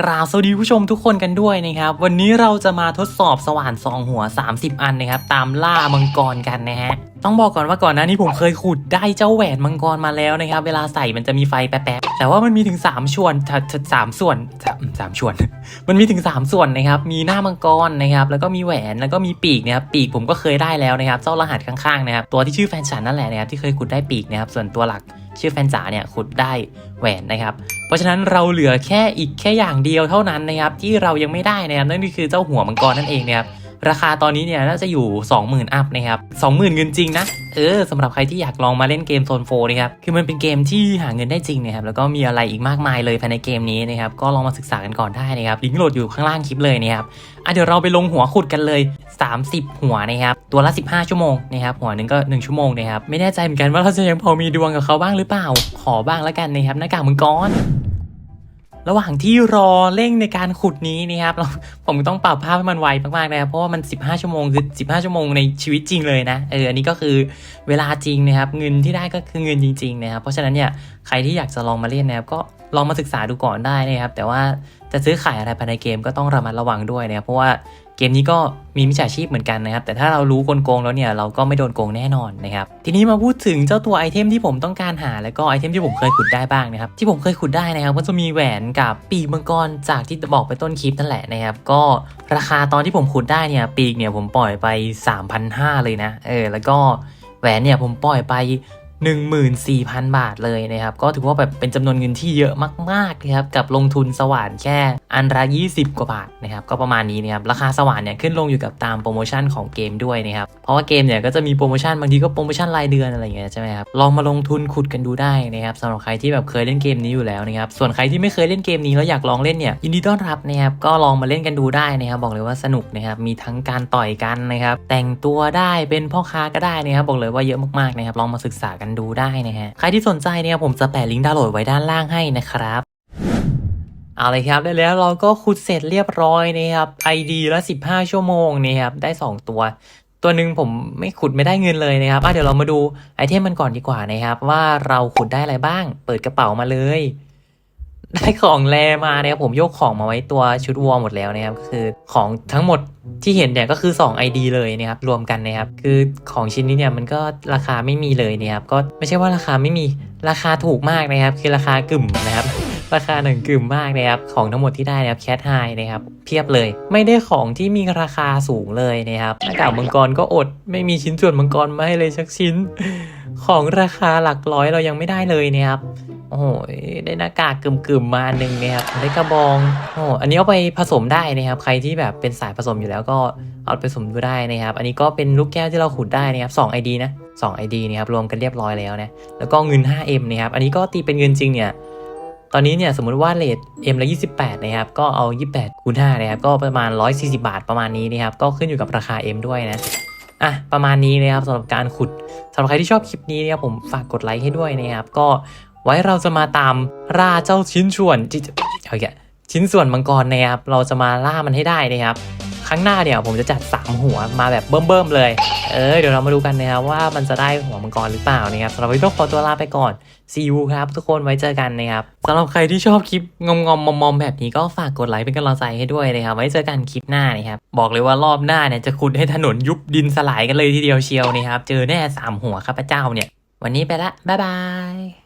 กราบสวัสดีผู้ชมทุกคนกันด้วยนะครับ วันนี้เราจะมาทดสอบสว่านซองหัว 30 อันนะครับ ตามล่ามังกรกันนะฮะ ต้องบอกก่อนว่าก่อนหน้านี้ผมเคยขุดได้เจ้าแหวนมังกรมาแล้วนะครับ เวลาใส่มันจะมีไฟแป๊บๆแต่ว่ามันมีถึง 3 ส่วนถ้าสามส่วนสามสามส่วน มันมีถึง 3 ส่วนนะครับ มีหน้ามังกรนะครับ แล้วก็มีแหวนแล้วก็มีปีกนะครับปีกผมก็เคยได้แล้วนะครับเจ้ารหัสข้างๆนะครับตัวที่ชื่อแฟนฉันนั่นแหละนะครับที่เคยขุดได้ปีกนะครับส่วนตัวหลักชื่อแฟนจ๋าเนี่ยขุดได้แหวนนะครับ เพราะฉะนั้นเราเหลือแค่อีกแค่อย่างเดียวเท่านั้นนะครับที่เรายังไม่ได้นะครับนั่นก็คือเจ้าหัวมังกรนั่นเองนะครับราคาตอนนี้เนี่ยน่าจะอยู่ 20,000 อัพนะครับ20,000 เงินจริงนะ เออสำหรับใครที่อยากลองมาเล่นเกมโซนโฟนะครับคือมันเป็นเกมที่หาเงินได้จริงนะครับแล้วก็มีอะไรอีกมากมายเลยภายในเกมนี้นะครับก็ลองมาศึกษากันก่อนได้นะครับลิงก์โหลดอยู่ข้างล่างคลิปเลยนะครับอะเดี๋ยวเราไปลงหัวขุดกันเลย 30 หัวนะครับตัวละ 15 ชั่วโมงนะครับหัวหนึ่งก็ 1 ชั่วโมงนะครับไม่แน่ใจเหมือนกันว่าเราจะยังพอมีดวงกับเขาบ้างหรือเปล่า ขอบ้างแล้วกันนะครับหน้ากากมังกร ระหว่างที่รอเร่งในการขุดนี้นะครับเราผมต้องปรับภาพให้มันไวมากๆนะครับเพราะว่ามัน 15 ชั่วโมงคือ 15 ชั่วโมงในชีวิตจริงเลยนะเอออันนี้ก็คือเวลาจริงนะครับ เงินที่ได้ก็คือเงินจริงๆนะครับเพราะฉะนั้นเนี่ยใครที่อยากจะลองมาเล่นนะครับก็ลองมาศึกษาดูก่อนได้นะครับ แต่ว่าจะซื้อขายอะไรภายในเกมก็ต้องระมัดระวังด้วยนะครับเพราะว่า เกมนี้ก็มีมิจฉาชีพเหมือนกันนะครับ แต่ถ้าเรารู้กลโกงแล้วเนี่ยเราก็ไม่โดนโกงแน่นอนนะครับ ทีนี้มาพูดถึงเจ้าตัวไอเทมที่ผมต้องการหา แล้วก็ไอเทมที่ผมเคยขุดได้บ้างนะครับ ที่ผมเคยขุดได้นะครับ ก็จะมีแหวนกับปีกมังกรจากที่บอกไปต้นคลิปนั่นแหละนะครับ ก็ราคาตอนที่ผมขุดได้เนี่ยปีกเนี่ยผมปล่อยไป3,500เลยนะ เออ แล้วก็แหวนเนี่ยผมปล่อยไป 14,000 บาทเลยนะครับ ก็ถือว่าแบบเป็นจำนวนเงินที่เยอะมากๆนะครับกับลงทุนสว่านแค่อันละ20 กว่าบาทนะครับก็ประมาณนี้นะครับราคาสว่านเนี่ยขึ้นลงอยู่กับตามโปรโมชั่นของเกมด้วยนะครับเพราะว่าเกมเนี่ยก็จะมีโปรโมชั่นบางทีก็โปรโมชั่นรายเดือนอะไรอย่างเงี้ยใช่ไหมครับลองมาลงทุนขุดกันดูได้นะครับสำหรับใครที่แบบเคยเล่นเกมนี้อยู่แล้วนะครับส่วนใครที่ไม่เคยเล่นเกมนี้แล้วอยากลองเล่นเนี่ยยินดีต้อนรับนะครับก็ลองมาเล่นกันดูได้นะครับบอกเลยว่าสนุกนะครับมีทั้งการต่อยกันนะครับแต่งตัวได้เป็นพ่อค้าก็ได้นะครับบอกเลยว่าเยอะมากๆนะครับลองมาศึกษากันดูได้นะฮะ ใครที่สนใจเนี่ยผมจะแปะลิงก์ดาวน์โหลดไว้ด้านล่างให้นะครับเอาเลยครับได้แล้วเราก็ขุดเสร็จเรียบร้อยนะครับ ID ละ 15 ชั่วโมงนะครับได้ 2 ตัว ตัวหนึ่งผมไม่ขุดไม่ได้เงินเลยนะครับอะเดี๋ยวเรามาดูไอเทมมันก่อนดีกว่านะครับ ว่าเราขุดได้อะไรบ้าง เปิดกระเป๋ามาเลย ได้ของแรมานะครับผมยกของมาไว้ตัวชุดวอร์หมดแล้วนะครับก็คือของทั้งหมดที่เห็นเนี่ยก็คือ 2 ID เลยนะครับรวมกันนะครับคือของชิ้นนี้เนี่ยมันก็ราคาไม่มีเลยนะครับก็ไม่ใช่ว่าราคาไม่มีราคาถูกมากนะครับ คือราคากึ่มนะครับราคาหนึ่งกึ่มมากนะครับของทั้งหมดที่ได้นะครับแคทไฮนะครับเพียบเลย ไม่ได้ของที่มีราคาสูงเลยนะครับหน้ากากมังกรก็อด ไม่มีชิ้นส่วนมังกรมาให้เลยสักชิ้น ของราคาหลักร้อยเรายังไม่ได้เลยนะครับ โอ้โหได้หน้ากากกึ่มๆมาหนึ่งนะครับได้กระบองโอ้โหอันนี้เอาไปผสมได้นะครับ ใครที่แบบเป็นสายผสมอยู่แล้วก็เอาไปผสมดูได้นะครับ อันนี้ก็เป็นลูกแก้วที่เราขุดได้นะครับ2 ID นะ2 ID นะครับรวมกันเรียบร้อยแล้วนะแล้วก็เงิน 5M นะครับอันนี้ก็ตีเป็นเงินจริงเนี่ยตอนนี้เนี่ยสมมติว่าเลท M ละ 28 นะครับ ก็เอา 28คูณ5นะครับ ก็ประมาณ 140 บาทประมาณนี้นะครับ ก็ขึ้นอยู่กับราคา M ด้วยนะ อะ ประมาณนี้นะครับสำหรับการขุดสำหรับใครที่ชอบคลิปนี้นะครับผมฝากกดไลค์ให้ด้วยนะครับ ก็ ไว้เราจะมาตามล่าเจ้าชิ้นส่วนที่เอาแกชิ้นส่วนมังกรนะครับเราจะมาล่ามันให้ได้นะครับครั้งหน้าเนี่ยผมจะจัด 3 หัวมาแบบเบิ่มๆเลย เออเดี๋ยวเรามาดูกันนะครับว่ามันจะได้หัวมังกรหรือเปล่านะครับสำหรับวันนี้ต้องขอตัวลาไปก่อน see you ครับทุกคนไว้เจอกันนะครับสำหรับใครที่ชอบคลิปงอมๆมอมๆแบบนี้ก็ฝากกดไลค์เป็นกำลังใจให้ด้วยนะครับไว้เจอกันคลิปหน้านะครับบอกเลยว่ารอบหน้าเนี่ยจะขุดให้ถนนยุบดินสลายกันเลยทีเดียวเชียวนะครับเจอแน่สามหัวครับพระเจ้าเนี่ย วันนี้ไปละบ๊ายบาย